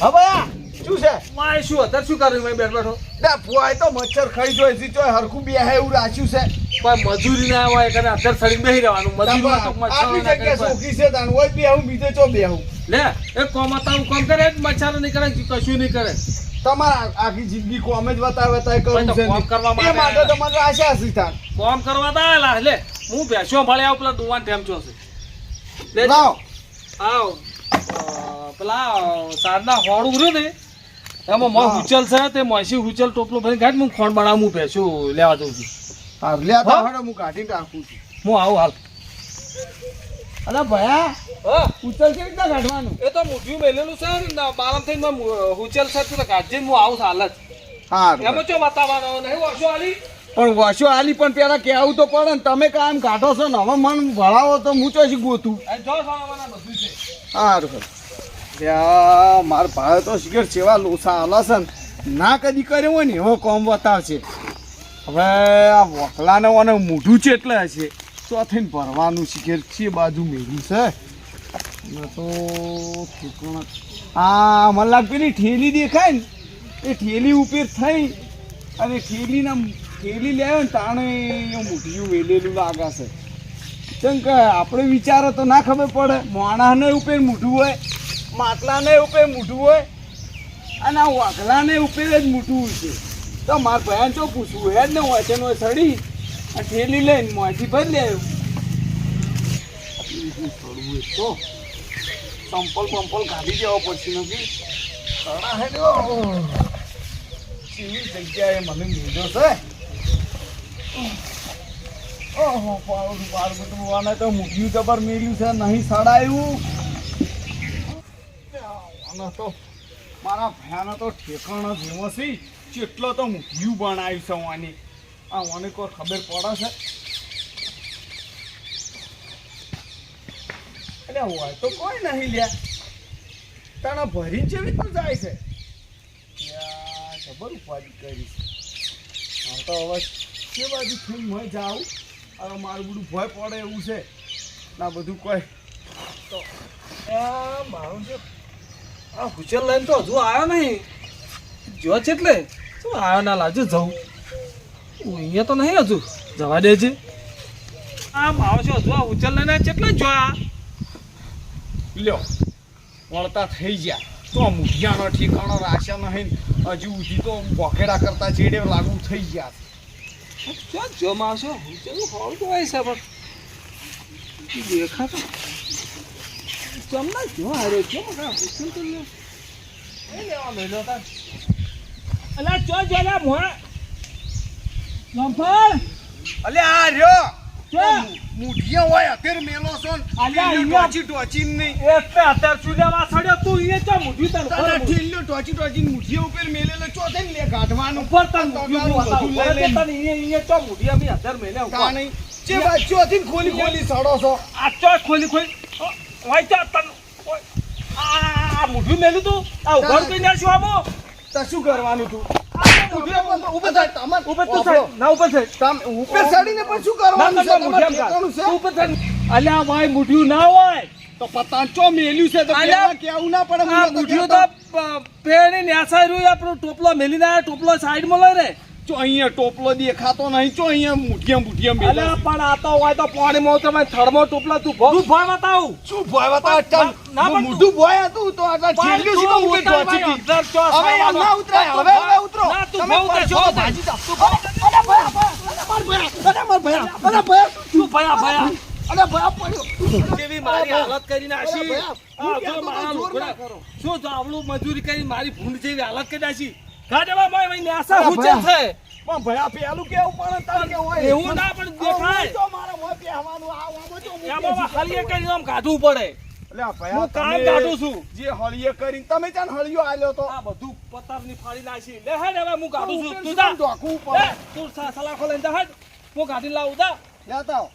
હા શું છે? માય શું અત્યારે શું કર્યું? મેં બેઠ બેઠો. ના ફુવાય તો મચ્છર ખાઈ જોઈ છે ચોય હરખું બે હે એવું રાખ્યું છે. પણ મજૂરી ના હોય કારણ અત્યારે સડી બેસી રહેવાનું. મજૂરી તો આપણી જગ્યા સોખી છે તાણ હોય બે હું બીજે ચો બે હું? લે એ કોમ હતા કામ કરે મચ્છરો નહીં કરે કશું નહીં કરે. તમારા આખી જિંદગી કોમ જ બતાવે છે કોમ કરવા માટે એ માટે તમારે આશા છે તાણ. કોમ કરવા તા લા લે હું બેસ્યો મળે પેલા દુવાન ટેમ છો છે. લે લાવ. આવ. પેલા સારના હોડું રહ્યું ને એમાં મોય હુચલ છે તે મોયસી હુચલ ટોપલો ભરી ગાઢ હું ખોણ બનાવું હું ભેંસું લેવા જઉં છું. હા લે તો હું? કાઢીને રાખું છું. હું આવું હાલ. અરે ભયા કેવી રીતના કાઢવાનું? એ તો મુઠ્યું મેલેલું છે ને બાલમ થઈને હુચલ છે તો ગાઢીને હું આવું હાલ જ. હા એમાં ચો બતાવવાનો નહીં વર્ષો પણ વસો આલી પણ પેલા કેવું તો પડે ને તમે કામ કાઢો છો ને હવે મન ભરાવો તો હું ચોથી ગોતું. જો બધું છે. સારું મારા ભાઈ તો શિખર સેવા લોસા આલા ના. કદી કર્યો હોય ને એવો કોમ બતાવશે. હવે આ વકલાને ઓને મોઢું છે એટલે હશે? ચોથીને ભરવાનું શિખર છે, બાજુ મેળ્યું છે. તો આ મને લાગ પેલી ઠેલી દેખાય ને. એ ઠેલી ઉપર થઈ અને ઠેલીના ઠેલી લેવે ને તાણે એ મૂઠિયું વેલેલું લાગે છે. કેમ કે આપણે વિચારો તો ના ખબર પડે. માણસને ઉપર મૂઠું હોય. માટલાને ઉપર મૂઠું હોય અને આ વાઘલાને ઉપર જ મૂઠું હોય છે તો મારા ભયાન તો પૂછવું હે જ ને હોય સડી. આ ઠેલી લઈને મોંથી ભરી લે. તો સંપલ પંપલ કાઢી જવો પછી નથી. સડા હે કેવી જગ્યાએ મને લીધો છે. ઓહો પાડું પાડું વાને તો મૂક્યું જબર મેલ્યું છે, નહીં સડાયું. આનો તો મારા ભયાનો તો ઠેકાણો જેવો છે. તો મૂક્યું બનાવ્યું છે વાની આ મને કોઈ ખબર પડે છે? એટલે હોય તો કોઈ નહીં લ્યા. તને ભરી જેવી તો જાય છે. ખબર ઉપાધિ કરી છે. હા તો હવે કે બાજુ થઈને મેં જાઉં. હવે મારું બધું ભય પડે એવું છે. ના, બધું કોઈ. તો મારું છે આ હુચલ લઈને તો હજુ આવ્યો નહીં. જો છે એટલે, શું આવ્યો ના લાજુ જવું હું અહીંયા તો નહીં હજુ. જવા દે છે આ મારો હજુ આ ઉચલ લઈને કેટલા જોયા લ્યો, વળતા થઈ ગયા. તો મુઠિયાનો ઠેકાણો રાખ્યા નહીં. હજુ ઉધી તો બોખેડા કરતા ચેડે લાગુ થઈ ગયા. જો જો માવશો હુચલ હોળ તો હોય છે પણ. દેખાતો. ચમના જો હારે જો મગા હુચલ તો લ્યો એ લેવા મેલો તા અલા જો જો લા મોય લંફળ અલે આ રહ્યો. જો મુઠિયા હોય અત્યારે મેલો છો ટોચી ટોચીને નહીં. એટલે અત્યાર સુધામાં સડ્યો તું એ ચા મૂઢ્યું તને તને ઠીલ્યો ટોચી ટોચીને મુઠિયા ઉપર મેલેલો. ચોથે ને લે કાઢવાનું ઉપર તને મૂઢ્યું બધું લઈ. લઈને. તને અહીંયા અહીંયા ચા મૂઢી અમે અત્યાર મહિને ઉપર. કાણી જે વાત ચોથી ખોલી ખોલી સડો છો. આ ચો ખોલી ખોલી અ, વાય ચા આ આ મૂઢ્યું તું? આ ઉઘાડ કઈ નાખ્યું આમાં તો શું કરવાનું તું? ઊભો થાય. ઉપર તું થાય. ના ઉપર થાય. તમે ઉપર ચડીને શું કરવાનું છે? મૂઢી તમારે આમ ઠેકાણું કર. છે? ઉપર થાય. અલ્યા ભાઈ મૂઢ્યું ના હોય. તો પતાંચો મેલ્યું છે? તો કેવું ના પડે? તો મૂઢ્યું. તો પેણી ન્યાસાઈ રહ્યું. આપણો ટોપલો મેલીને આ ટોપલો સાઈડમાં લઈ રે. ચો અહીંયા ટોપલો દેખાતો નહીં ચો અહીંયા મુઠિયા મુઠિયા અલ્યા મેલે પણ આતો હોય તો પાણીમાં તમે થર્મો ટોપલા તું ભો તું બતાવું શું ભોય બતાવ ચાલ ના, પણ મોઢું ભોય હતું તો પહોંચી હતી? હવે એમ ના ઉતરાય હવે હવે ઉતરો ના, તું. અરે ભયા, ભયા, અરે માર ભયા, અરે ભયા, તું ભયા ભયા અરે ભયા પડ્યો. કેવી મારી હાલત કરી નાખી ભયા, આ. શું તો મજૂરી કરી મારી ભૂંડ જેવી હાલત કરી નાખી હુચે છે પણ ભયા પેલું કેવું પડે તારે કેવું હોય? એવું ના પણ દેખાય. તો મારે મોં પહેવાનું, આ આમાં તો મૂકી એમાં દીધું. કરીને આમ કાઢવું પડે અલ્યા ભયા, હું કામ કાઢું છું. જે હળીએ કરીને તમે ચાલ હળિયો આલ્યો તો આ બધું પતારની ફાડી નાખી લે હેડ હવે હું કાઢું છું તું જા પડે તું સા- સલાખો લઈને જા હું કાઢી લાવું જા લેતા આવો.